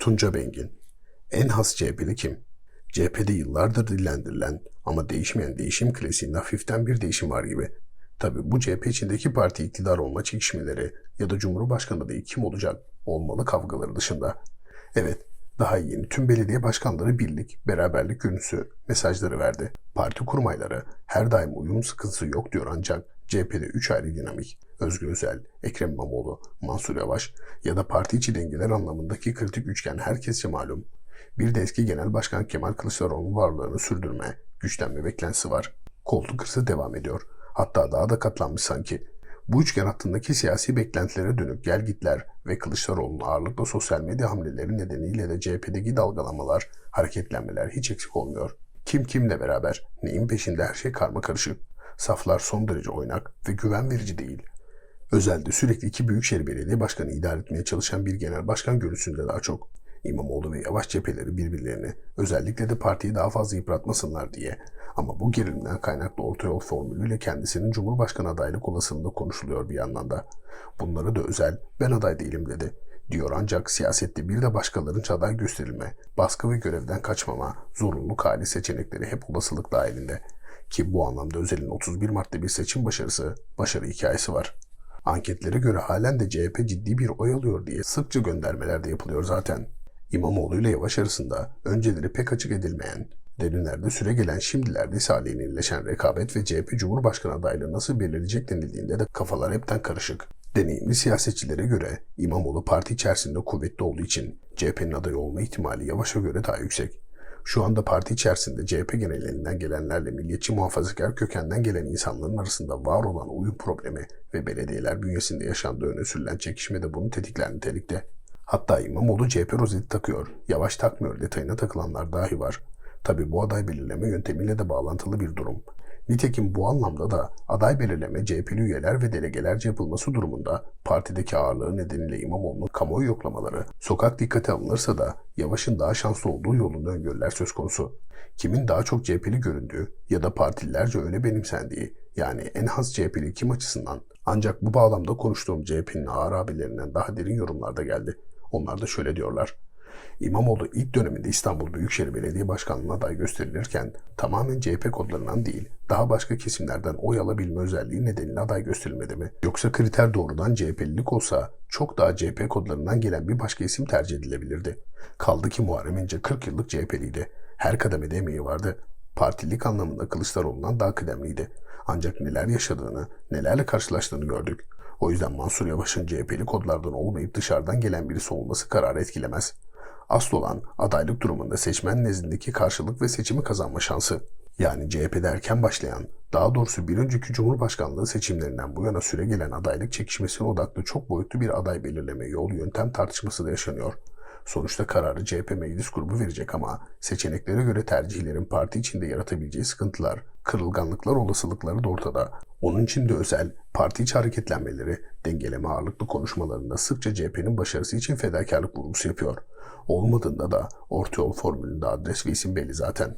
Tunca Bengin. En has CHP'li kim? CHP'de yıllardır dillendirilen ama değişmeyen değişim klasiğinde hafiften bir değişim var gibi. Tabi bu CHP içindeki parti iktidar olma çekişmeleri ya da Cumhurbaşkanı adayı kim olacak olmalı kavgaları dışında. Evet, daha yeni tüm belediye başkanları birlik, beraberlik görüntüsü mesajları verdi. Parti kurmayları her daim uyum sıkıntısı yok diyor ancak CHP'de 3 ayrı dinamik. Özgür Özel, Ekrem İmamoğlu, Mansur Yavaş ya da parti içi dengeler anlamındaki kritik üçgen herkesçe malum. Bir de eski Genel Başkan Kemal Kılıçdaroğlu'nun varlığını sürdürme, güçlenme beklentisi var. Koltuk hırsı devam ediyor. Hatta daha da katlanmış sanki. Bu üçgen hattındaki siyasi beklentilere dönük gelgitler ve Kılıçdaroğlu'nun ağırlıklı sosyal medya hamleleri nedeniyle de CHP'deki dalgalamalar, hareketlenmeler hiç eksik olmuyor. Kim kimle beraber, neyin peşinde her şey karma karışık. Saflar son derece oynak ve güven verici değil. Özelde sürekli iki büyükşehir belediye başkanı idare etmeye çalışan bir genel başkan görüntüsünde daha çok. İmamoğlu ve Yavaş cepheleri birbirlerini özellikle de partiyi daha fazla yıpratmasınlar diye ama bu gerilimden kaynaklı orta yol formülüyle kendisinin Cumhurbaşkanı adaylık olasılığında konuşuluyor bir yandan da. Bunları da özel ben aday değilim dedi. Diyor ancak siyasette bir de başkalarınca aday gösterilme, baskı ve görevden kaçmama, zorunluluk hali seçenekleri hep olasılık dahilinde. Ki bu anlamda Özel'in 31 Mart'ta bir seçim başarısı, başarı hikayesi var. Anketlere göre halen de CHP ciddi bir oy alıyor diye sıkça göndermeler de yapılıyor zaten. İmamoğlu ile Yavaş arasında önceleri pek açık edilmeyen, derinlerde süre gelen şimdilerde ise aleyhinileşen rekabet ve CHP Cumhurbaşkanı adaylığı nasıl belirleyecek denildiğinde de kafalar hepten karışık. Deneyimli siyasetçilere göre İmamoğlu parti içerisinde kuvvetli olduğu için CHP'nin adayı olma ihtimali Yavaş'a göre daha yüksek. Şu anda parti içerisinde CHP genelinden gelenlerle milliyetçi muhafazakar kökenden gelen insanların arasında var olan uyum problemi ve belediyeler bünyesinde yaşandığı öne sürülen çekişme de bunu tetikler nitelikte. Hatta İmamoğlu CHP rozeti takıyor, yavaş takmıyor detayına takılanlar dahi var. Tabi bu aday belirleme yöntemiyle de bağlantılı bir durum. Nitekim bu anlamda da aday belirleme CHP'li üyeler ve delegelerce yapılması durumunda partideki ağırlığı nedeniyle İmamoğlu'nun kamuoyu yoklamaları, sokak dikkate alınırsa da Yavaş'ın daha şanslı olduğu yolunda öngörüler söz konusu. Kimin daha çok CHP'li göründüğü ya da partililerce öyle benimsendiği yani en az CHP'li kim açısından ancak bu bağlamda konuştuğum CHP'nin ağır abilerinden daha derin yorumlar da geldi. Onlar da şöyle diyorlar. İmamoğlu ilk döneminde İstanbul Büyükşehir Belediye Başkanlığı'na aday gösterilirken tamamen CHP kodlarından değil, daha başka kesimlerden oy alabilme özelliği nedeniyle aday gösterilmedi mi? Yoksa kriter doğrudan CHP'lilik olsa çok daha CHP kodlarından gelen bir başka isim tercih edilebilirdi. Kaldı ki Muharrem İnce 40 yıllık CHP'liydi. Her kademede emeği vardı. Partilik anlamında Kılıçdaroğlu'ndan daha kıdemliydi. Ancak neler yaşadığını, nelerle karşılaştığını gördük. O yüzden Mansur Yavaş'ın CHP'li kodlardan olmayıp dışarıdan gelen birisi olması kararı etkilemez. Asıl olan adaylık durumunda seçmen nezdindeki karşılık ve seçimi kazanma şansı. Yani CHP'de erken başlayan, daha doğrusu bir önceki Cumhurbaşkanlığı seçimlerinden bu yana süre gelen adaylık çekişmesine odaklı çok boyutlu bir aday belirleme yol yöntem tartışması da yaşanıyor. Sonuçta kararı CHP meclis grubu verecek ama seçeneklere göre tercihlerin parti içinde yaratabileceği sıkıntılar, kırılganlıklar olasılıkları da ortada. Onun için de özel, parti içi hareketlenmeleri, dengeleme ağırlıklı konuşmalarında sıkça CHP'nin başarısı için fedakarlık vurgusu yapıyor. Olmadığında da orta yol formülünde adres ve isim belli zaten.